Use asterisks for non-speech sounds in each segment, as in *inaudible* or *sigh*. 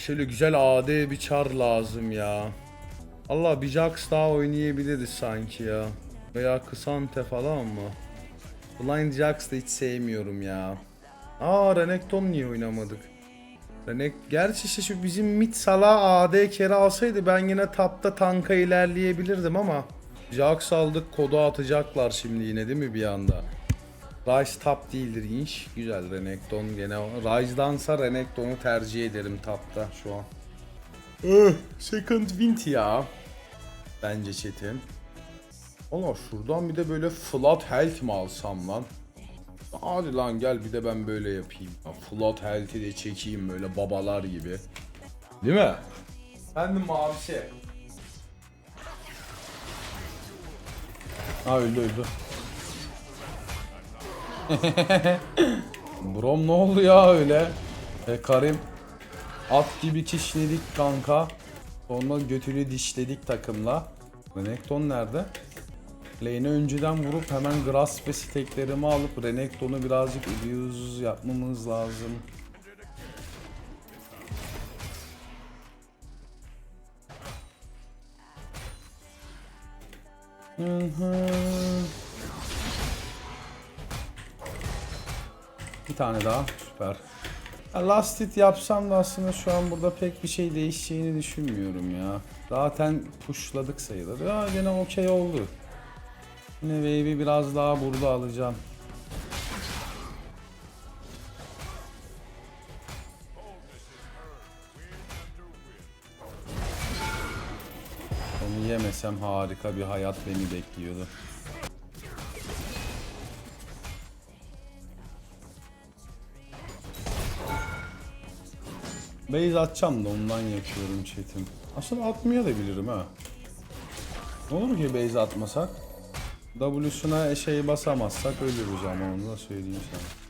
şöyle güzel AD bir çar lazım ya. Allah bir Jax daha oynayabiliriz sanki ya. Veya Kısante falan mı? Blind Jax da hiç sevmiyorum ya. Aa Renekton niye oynamadık? Renek gerçi işte şu bizim mid sala AD kere alsaydı ben yine tapta tanka ilerleyebilirdim ama Jax aldık kodu atacaklar şimdi yine değil mi bir anda? Ryze top değildir inş. Güzel Renekton gene. Ryze'dansa Renekton'u tercih ederim tapta şu an. Eh, second wind ya. Bence Çetin. Allah şuradan bir de böyle flat health mi alsam lan? Hadi lan gel bir de ben böyle yapayım. Ya Flat health'i de çekeyim böyle babalar gibi. Değil mi? Efendim mavisi. Ha öldü öldü. *laughs* Brom ne oldu ya öyle? E Karim at gibi kişnedik kanka. Sonra götünü dişledik takımla. Renekton nerede? Lane'e önceden vurup hemen Grasp ve steklerimi alıp Renekton'u birazcık abuse yapmamız lazım. Hı Bir tane daha. Süper. Ya last hit yapsam da aslında şu an burada pek bir şey değişeceğini düşünmüyorum ya. Zaten pushladık sayılır. Ya gene okey oldu. Yine wave'i biraz daha burada alacağım. Onu yemesem harika bir hayat beni bekliyordu. Base atacağım da ondan yapıyorum chat'im. Aslında atmaya da bilirim ha. Ne olur ki base atmasak? W'suna şey basamazsak ölürüz ama onu da söyleyeyim sana.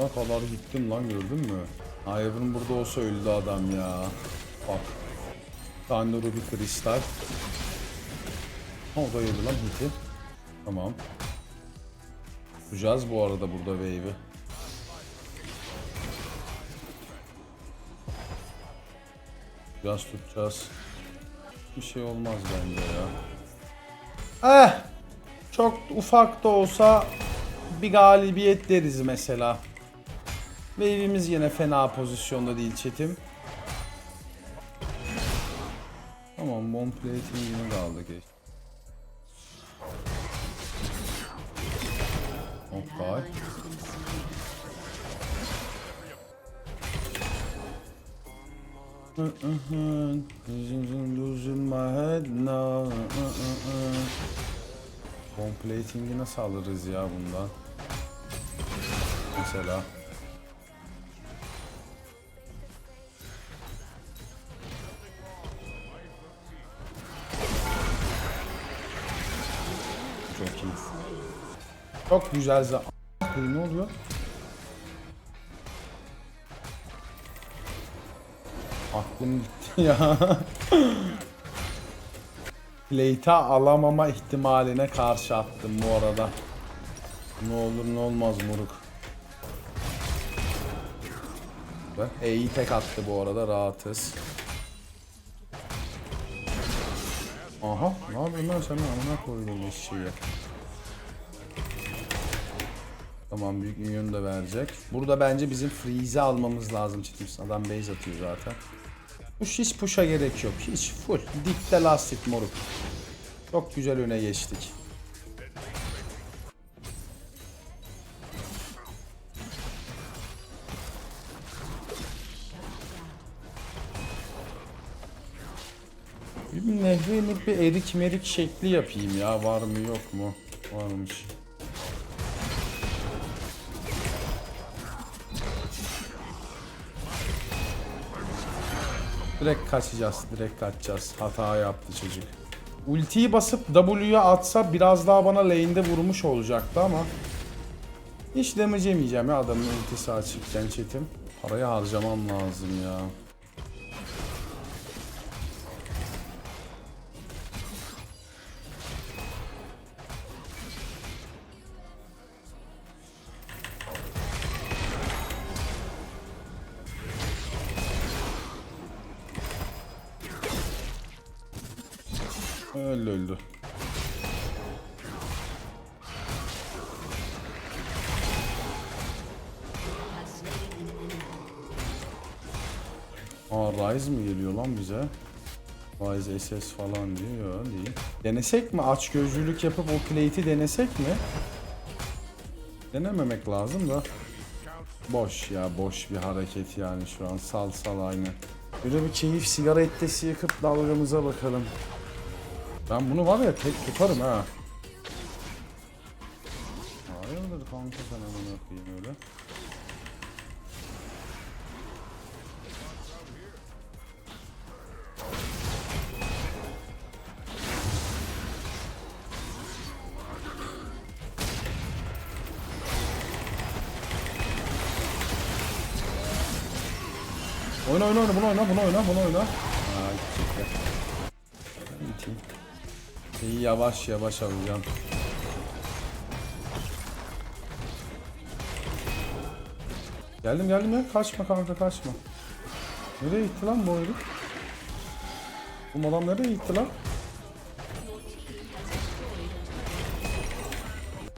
Ne kadar gittim lan gördün mü? Iron burada olsa öldü adam ya. Bak. Tane Ruby kristal. Ha o da yedi lan hiti. Tamam. Tutacağız bu arada burada wave'i. Biraz tutacağız. Bir şey olmaz bence ya. Eh! Çok ufak da olsa bir galibiyet deriz mesela. Wave'imiz yine fena pozisyonda değil çetim. Tamam bomb plating'ini de aldık. Okay. Losing my head now. Complating'i nasıl alırız ya bundan? Mesela. Çok iyi. Çok güzel za... Ne oluyor? Aklım gitti *laughs* ya. Plate'a alamama ihtimaline karşı attım bu arada. Ne olur ne olmaz moruk. E'yi tek attı bu arada rahatız. Aha ne yapıyorsun lan sen amına koydum eşeği. Tamam büyük minyon da verecek. Burada bence bizim freeze'i almamız lazım çetim. Adam base atıyor zaten. Push hiç push'a gerek yok. Hiç full. Dipte lastik moruk. Çok güzel öne geçtik. Bir nehri bir erik merik şekli yapayım ya. Var mı yok mu? Varmış. Direkt kaçacağız. Direkt kaçacağız. Hata yaptı çocuk. Ultiyi basıp W'ye atsa biraz daha bana lane'de vurmuş olacaktı ama hiç damage yemeyeceğim ya adamın ultisi açıkken çetim. Parayı harcamam lazım ya. Öldü öldü. Aa Rise mi geliyor lan bize? Rise SS falan diyor. Değil. Denesek mi? Aç gözlülük yapıp o plate'i denesek mi? Denememek lazım da. Boş ya boş bir hareket yani şu an sal sal aynı. Böyle bir keyif sigara ettesi yakıp dalgamıza bakalım. Ben bunu var ya tek tutarım ha. Hayırdır kanka sen hemen yapayım öyle. Oyna oyna oyna bunu oyna bunu oyna bunu oyna. Aa gidecekler. Ben İyi yavaş yavaş alacağım. Geldim geldim ya kaçma kanka kaçma. Nereye gitti lan bu herif? Bu adam nereye gitti lan?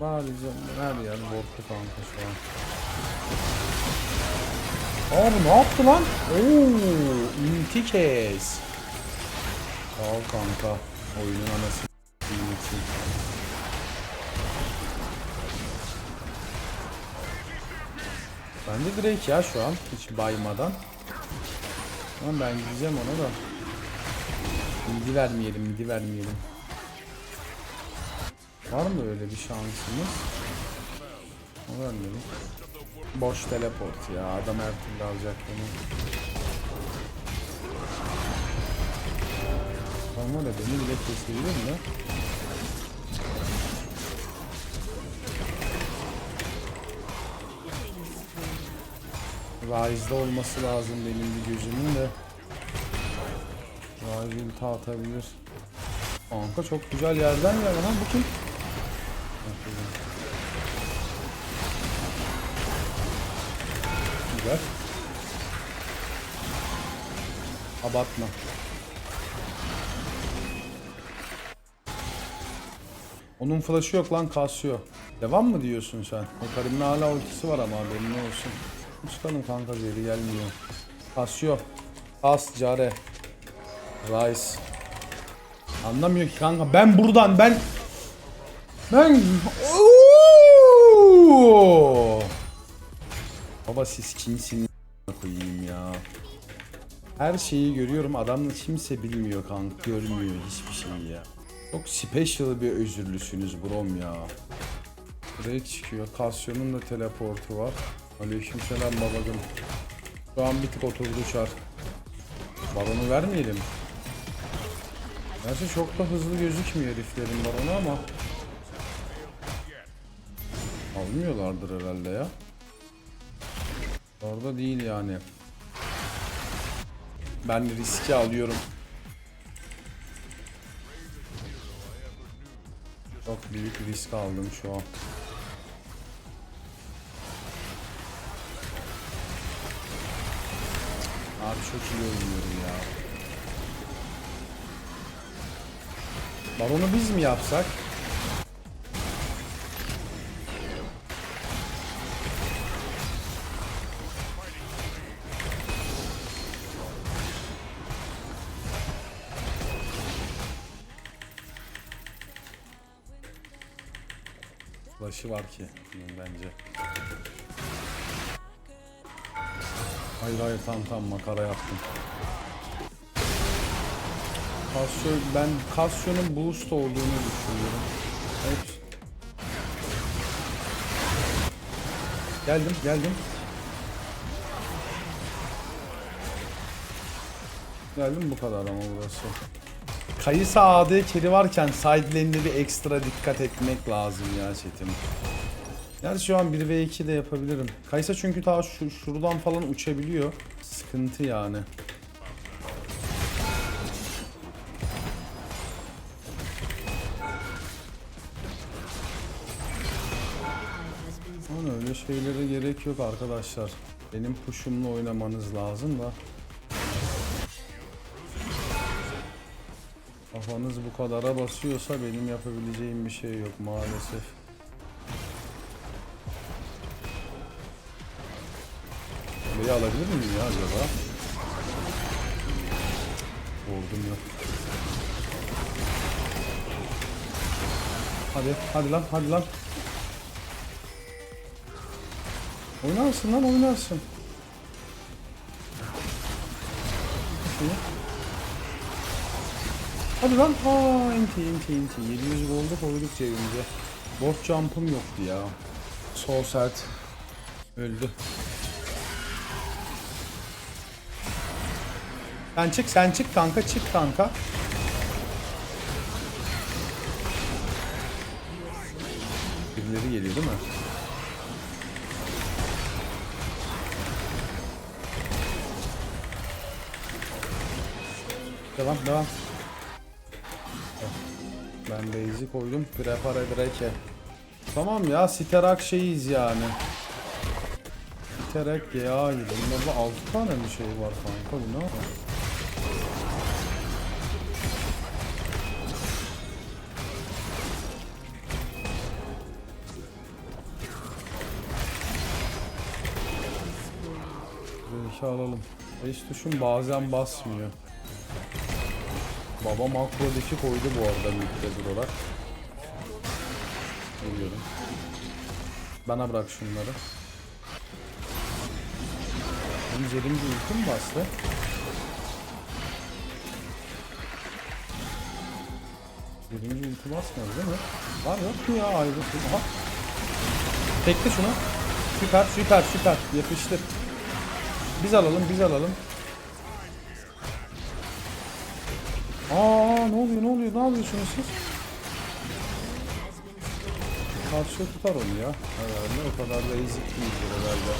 Bağlayacağım ben her yer borçlu kanka şu an. Abi ne yaptı lan? Oo, inti kes. Sağ ol kanka. Oyunun anası Bence Drake ya şu an hiç baymadan. Ama ben gideceğim ona da. Midi vermeyelim, midi vermeyelim. Var mı öyle bir şansımız? Vermeyelim. Boş teleport ya. Adam her türlü alacak bunu. Tam var ya beni bile kesebilir mi? Rise'da olması lazım benim bir gözümün de. Rise ulti atabilir. Kanka çok güzel yerden geldi lan bu kim? Güzel. Abartma. Onun flash'ı yok lan kasıyor. Devam mı diyorsun sen? Karim'in hala ultisi var ama haberin olsun. Çıkalım kanka geri gelmiyor. Kasıyor. Kas care. Rice. Anlamıyor ki kanka ben buradan ben ben Oo! Baba siz kimsiniz koyayım ya. Her şeyi görüyorum adamla kimse bilmiyor kanka görmüyor hiçbir şeyi ya. Çok special bir özürlüsünüz brom ya. Buraya çıkıyor. Kasyon'un da teleportu var. Aleykümselam babacım. Şu an bir tık oturdu çar. Baronu vermeyelim. Gerçi çok da hızlı gözükmüyor heriflerin baronu ama. Almıyorlardır herhalde ya. Orada değil yani. Ben riski alıyorum. Çok büyük risk aldım şu an. Çok iyi oynuyorum ya. Baronu biz mi yapsak? Flash'ı var ki bunun bence. Hayır hayır tam tam makara yaptım. Casio, ben Casio'nun boost olduğunu düşünüyorum. Evet. Geldim geldim. Geldim bu kadar ama burası. Kayısı AD keri varken side ekstra dikkat etmek lazım ya chatim. Yani şu an 1v2 de yapabilirim. Kaysa çünkü ta şu, şuradan falan uçabiliyor. Sıkıntı yani. Ama öyle şeylere gerek yok arkadaşlar. Benim push'umla oynamanız lazım da. Kafanız bu kadara basıyorsa benim yapabileceğim bir şey yok maalesef. Burayı alabilir miyim ya acaba? Vurdum yok. Hadi, hadi lan, hadi lan. Oynarsın lan, oynarsın. Hadi lan. Aa, inti inti inti. 700 golda koyduk cebimize. Boss jump'ım yoktu ya. Sol sert. Öldü. Sen çık sen çık kanka çık kanka. Birileri geliyor değil mi? Devam devam. Ben base'i koydum. Prepare dreke. Tamam ya Siterak şeyiz yani. Siterak ya. Bunlarda 6 tane mi şey var kanka bu ne? Belki alalım. Eş tuşum bazen basmıyor. Baba makro diki koydu bu arada midde durarak. Biliyorum. Bana bırak şunları. Benim üzerimde uyku mu bastı? Birinci uyku basmadı değil mi? Var yok mu ya ayrı? Aha. Tekle şunu. Süper süper süper. Yapıştır. Biz alalım biz alalım. Aa ne oluyor ne oluyor ne yapıyorsunuz siz? Karşıya tutar onu ya. Herhalde o kadar da ezik değildir herhalde.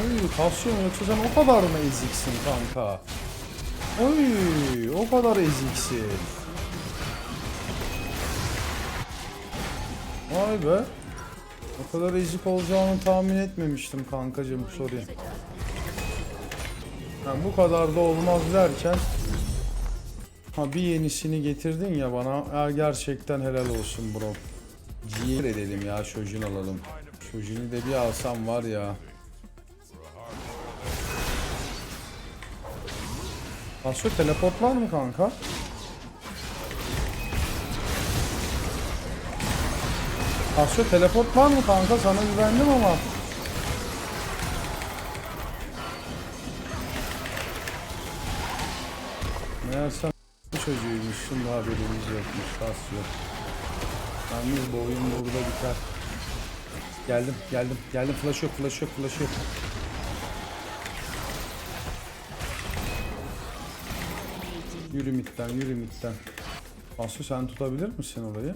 Oy kalsiyum yoksa sen o kadar mı eziksin kanka? Oy o kadar eziksin. Vay be. O kadar ezik olacağını tahmin etmemiştim kankacım sorry. Yani bu kadar da olmaz derken Ha bir yenisini getirdin ya bana. Ya gerçekten helal olsun bro. Ciğer edelim ya Shojin alalım. Shojin'i de bir alsam var ya. Asyo teleport var mı kanka? Asyo teleport var mı kanka? Sana güvendim ama. Meğersem bu çocuğuymuşsun da haberimiz yokmuş Asyo. Yalnız bu oyun burada biter. Geldim, geldim, geldim. Flash yok, flash yok, flash yok. Yürü midden, yürü midden. Aslı sen tutabilir misin orayı?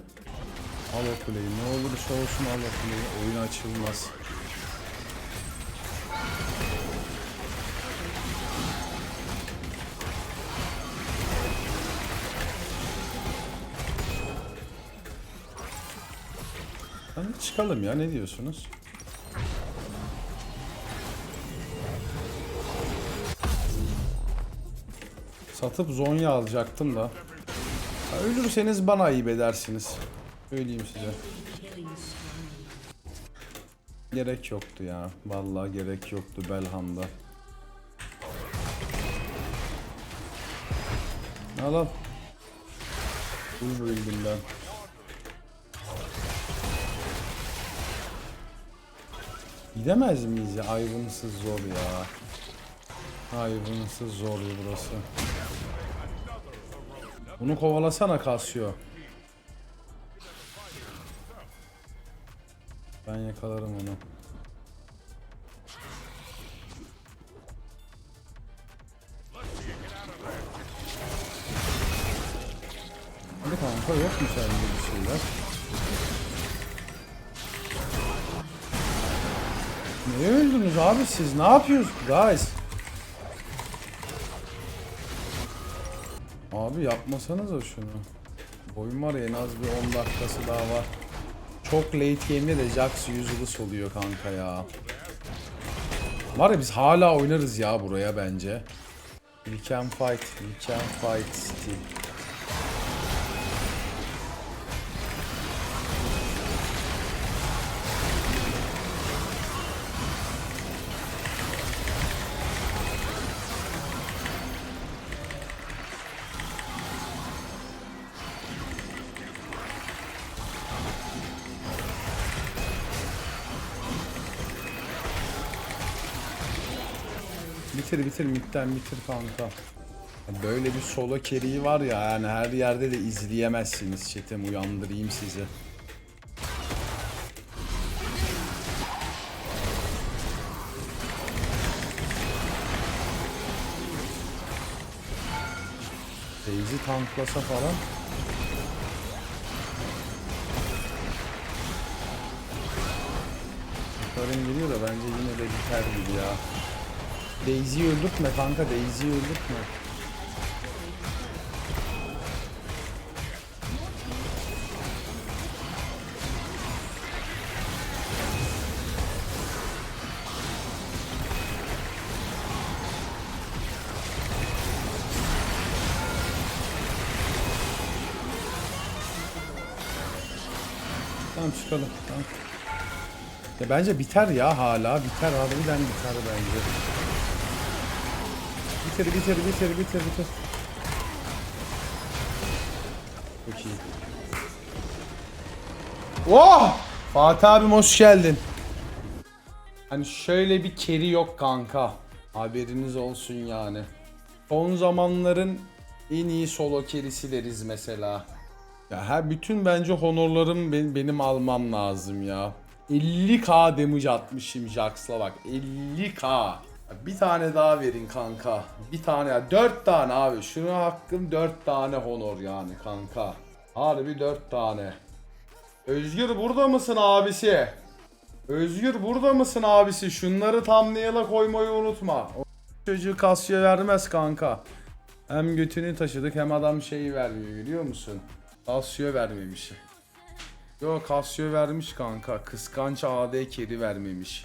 Al o. Ne olursa olsun al o. Oyun açılmaz. Hadi çıkalım ya ne diyorsunuz? Satıp Zonya alacaktım da. Ölürseniz bana ayıp edersiniz. Söyleyeyim size. Gerek yoktu ya. Vallahi gerek yoktu Belham'da. Al al. Build'im ben. Gidemez miyiz ya? Ayvınısız zor ya. Ayvınısız zor burası. Bunu kovalasana Casio. Ben yakalarım onu. Hadi kanka yok mu sende bir şeyler? Ne öldünüz abi siz? Ne yapıyorsunuz guys? Abi yapmasanıza şunu. Oyun var ya en az bir 10 dakikası daha var. Çok late game'de de Jax yüzülü soluyor kanka ya. Var ya biz hala oynarız ya buraya bence. We can fight, we can fight still. Bitir bitir midden bitir kanka. Böyle bir solo carry var ya yani her yerde de izleyemezsiniz chatim uyandırayım sizi. Daisy tanklasa falan. Yukarın geliyor da bence yine de biter gibi ya. Daisy'yi öldürtme kanka Daisy'yi öldürtme. Tamam çıkalım. Tamam. Ya bence biter ya hala. Biter harbiden biter bence. Bitir bitir bitir bitir bitir. Çok iyi. Oh! Fatih abim hoş geldin. Hani şöyle bir keri yok kanka. Haberiniz olsun yani. Son zamanların en iyi solo kerisi deriz mesela. Ya her bütün bence honorlarım benim, benim almam lazım ya. 50k damage atmışım Jax'la bak 50k. Bir tane daha verin kanka. Bir tane ya 4 tane abi. Şuna hakkım 4 tane honor yani kanka. Harbi 4 tane. Özgür burada mısın abisi? Özgür burada mısın abisi? Şunları thumbnail'a koymayı unutma. O çocuğu kasya vermez kanka. Hem götünü taşıdık hem adam şeyi vermiyor biliyor musun? Casio vermemiş. Yo Casio vermiş kanka. Kıskanç AD kedi vermemiş.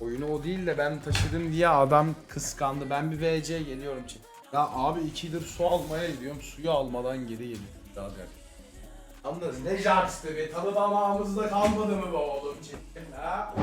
Oyunu o değil de ben taşıdım diye adam kıskandı. Ben bir VC geliyorum için. Ya abi 2 yıldır su almaya gidiyorum. Suyu almadan geri geliyorum. Birader. Yalnız ne Jax'tı be. Tadı damağımızda kalmadı mı be oğlum? Ha?